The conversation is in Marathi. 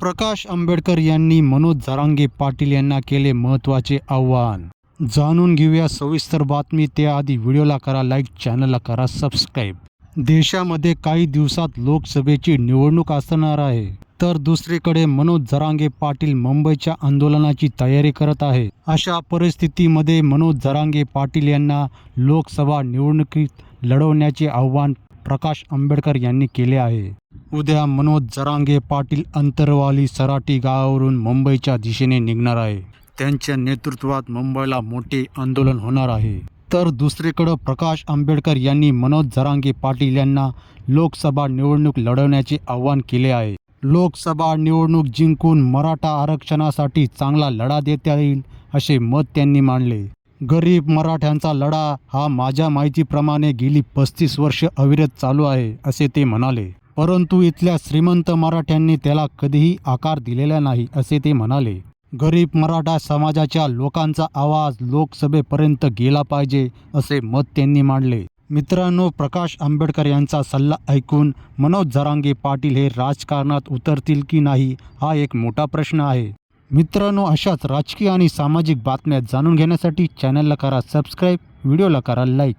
प्रकाश आंबेडकर यांनी मनोज जरांगे पाटील यांना केले महत्त्वाचे आव्हान. जाणून घेऊया सविस्तर बातमी. त्याआधी व्हिडिओला करा लाईक चॅनलला करा सबस्क्राईब. देशामध्ये काही दिवसात लोकसभेची निवडणूक असणार आहे. तर दुसरीकडे मनोज जरांगे पाटील मुंबईच्या आंदोलनाची तयारी करत आहे अशा परिस्थितीमध्ये मनोज जरांगे पाटील यांना लोकसभा निवडणुकीत लढवण्याचे आव्हान प्रकाश आंबेडकर यांनी केले आहे. उद्या मनोज जरांगे पाटील अंतरवाली सराटी गावावरून मुंबईच्या दिशेने निघणार आहे. त्यांच्या नेतृत्वात मुंबईला मोठे आंदोलन होणार आहे. तर दुसरीकडं प्रकाश आंबेडकर यांनी मनोज जरांगे पाटील यांना लोकसभा निवडणूक लढवण्याचे आवाहन केले आहे. लोकसभा निवडणूक जिंकून मराठा आरक्षणासाठी चांगला लढा देता येईल असे मत त्यांनी मांडले. गरीब मराठ्यांचा लढा हा माझ्या माहितीप्रमाणे गेली पस्तीस वर्ष अविरत चालू आहे असे ते म्हणाले. परंतु इथल्या श्रीमंत मराठ्यांनी त्याला कधीही आकार दिलेला नाही असे ते म्हणाले. गरीब मराठा समाजाच्या लोकांचा आवाज लोकसभेपर्यंत गेला पाहिजे असे मत त्यांनी मांडले. मित्रांनो प्रकाश आंबेडकर यांचा सल्ला ऐकून मनोज जरांगे पाटील हे राजकारणात उतरतील की नाही हा एक मोठा प्रश्न आहे. मित्रांनो अशाच राजकीय आणि सामाजिक बातम्या जाणून घेण्यासाठी चॅनलला करा सबस्क्राईब व्हिडिओला करा लाईक